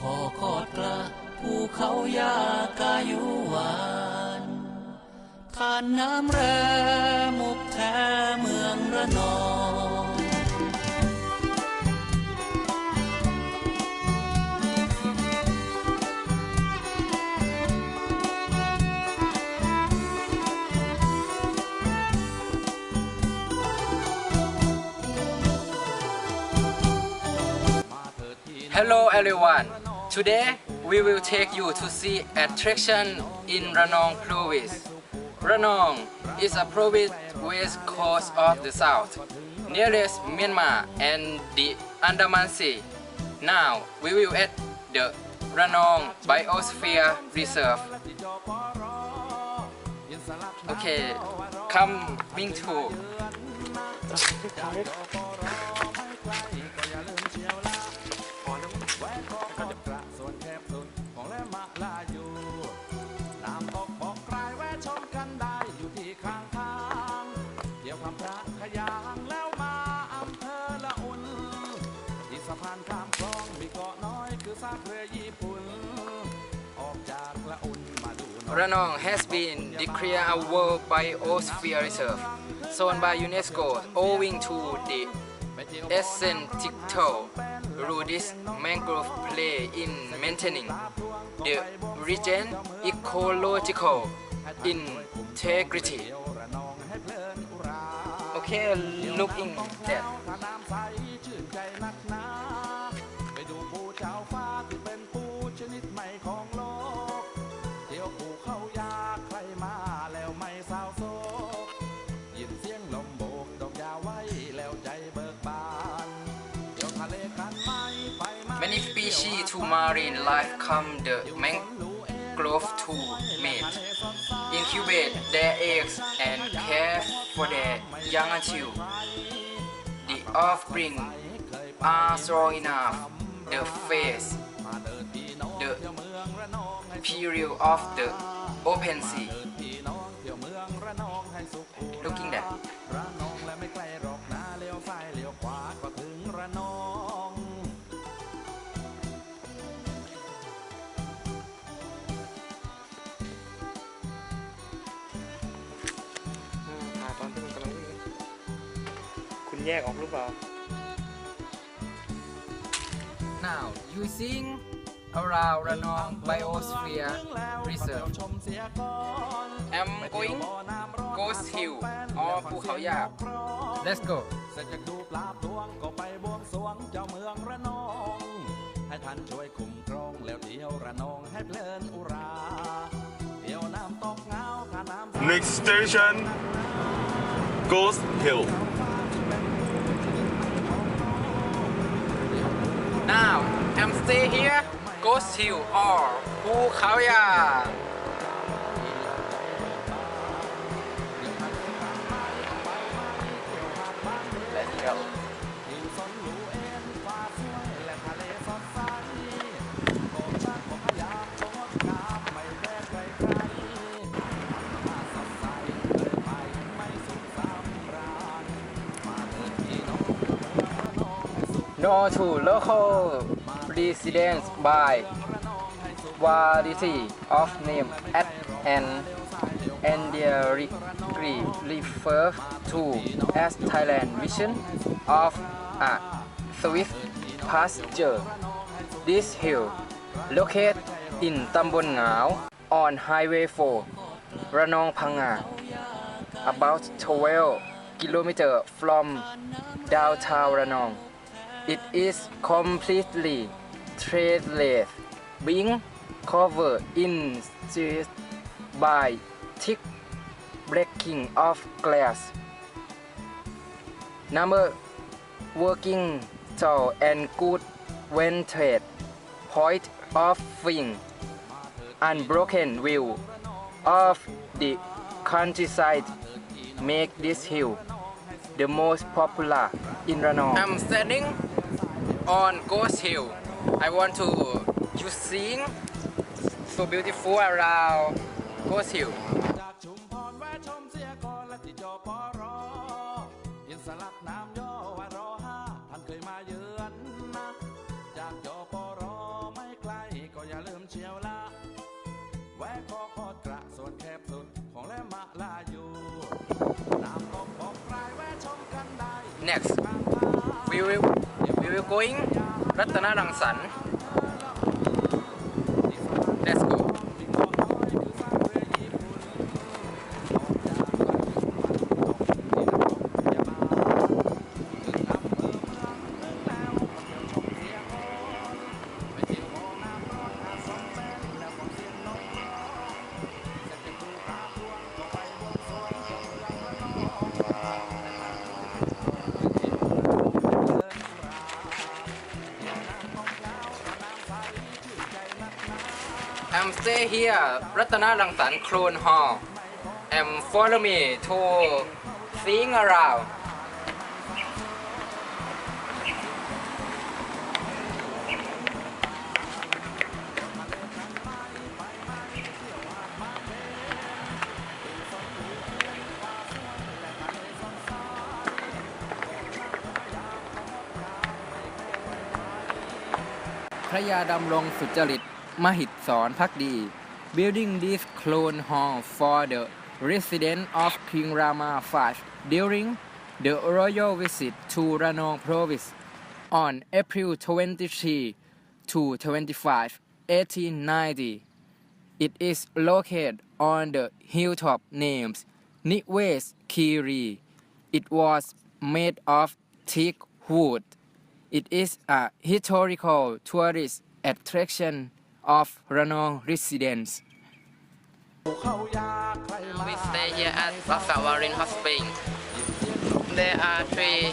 ขอคอดกระภูเขายากายุวานทานน้ำแร่มุกแท้เมืองระนอง Hello everyone. Today we will take you to see attraction in Ranong province. Ranong is a province west coast of the south, nearest Myanmar and the Andaman Sea. Now we will at the Ranong Biosphere Reserve. Okay, coming to ระขยางแล้วมาอำเภอละอุ่น ที่สะพานข้ามคลองมีเกาะน้อยคือซากเรือญี่ปุ่น ออกจากละอุ่นมาดูหน่อย Ranong has been declared a World Biosphere Reserve, zone by UNESCO owing to the essential role this mangrove play in maintaining the region ecological integrity. Okay, looking that ถ้าน้ำใสชื่นใจนักหนา ไปดูปูเจ้าฟ้าที่เป็นปูชนิดใหม่ของโลก เที่ยวปูเข้ายากใครมาแล้วไม่เศร้าโศก ยินเสียงลมโบกดอกยาไว้แล้วใจเบิกบาน เที่ยวทะเลกันไหมไปไหม many species to marine life come the mangrove to mate, incubate their eggs and care for their young until the offspring are strong enough. The face, the period of the open sea. looking พี่น้ แยกออกหรือเปล่า Now using around Ranong Biosphere Reserve. ชมเสียก่อน I'm going Ghost Hill or ภูเขายาก Let's go. เสร็จจากดูปลาพลวงก็ไปบวงสรวงเจ้าเมืองระนอง ให้ท่านช่วยคุ้มครองแล้วเที่ยวระนองให้เพลินอุรา เที่ยวน้ำตกเงาท่าน้ำ Next station, Ghost Hill. I'm stay here Ghost Hill or ภูเขายาดอชูโลโค residence by variety of name at an endearingly referred to as Thailand vision of a Swiss pasture. This hill, located in Tambon Ngao on Highway 4, Ranong Panga, about 12 kilometers from downtown Ranong. It is completely treeless, being covered in streets by thick breaking of glass. Number working tall and good vented point of view, unbroken view of the countryside make this hill the most popular in Ranong. I'm standing on Ghost Hill. I want to you sing so beautiful around Ghost Hill จากชุมพรแวะชมเสียก่อนและที่จอปอรออินสลักน้ำย่อว่ารอห้าท่านเคยมาเยือนนะจากจอปอรอไม่ไกลก็อย่าลืมเชียวละแวะคอคอดกระส่วนแคบสุดของแลมะลาอยู่น้ำตกบอกกลายแวะชมกันได้ next we will we will going รัตนรังสรรค์ แอม stay here รัตนรังสรรค์ Clone Hall and follow me to seeing around พระยาดำรงสุจริต Mahit Pakdi, building this clone hall for the resident of King Rama Faj during the royal visit to Ranong province on April 23 to 25, 1890. It is located on the hilltop named Niwes Kiri. It was made of thick wood. It is a historical tourist attraction of Renault residents. We stay here at Basawarin Hospital. There are three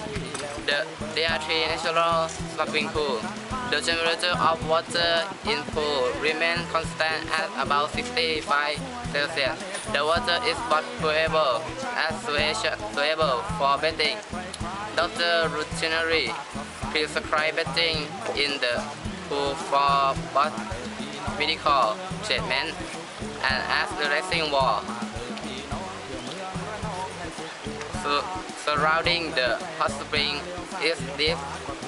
the, there are three natural swimming pools. The temperature of water in pool remains constant at about 65 Celsius. The water is both suitable as suitable for bathing. Dr. routinely prescribe bathing in the pool for both medical treatment and as relaxing wall. Sur- surrounding the hot spring is deep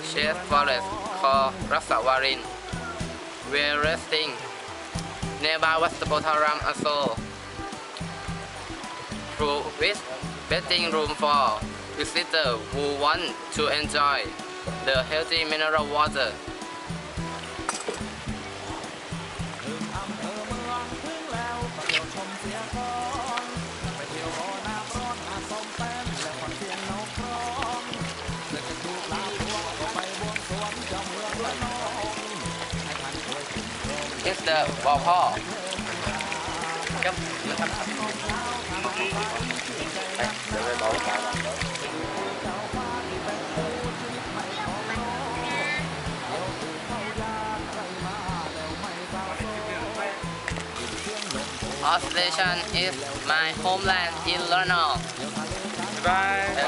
shade forest called Rasavarin, where resting nearby was the Botaram Atoll. Through which bathing room for visitors who want to enjoy the healthy mineral water. เอสเตอร์บอกพ่อครับมันทำไปเดี๋ยวไปบอกพ่อ Oscillation is my homeland in Lebanon. บาย Bye.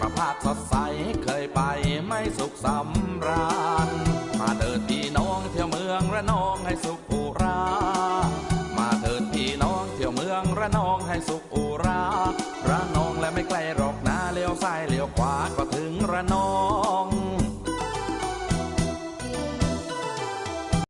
ประพาสสดใสเคยไปไม่สุขสำราญ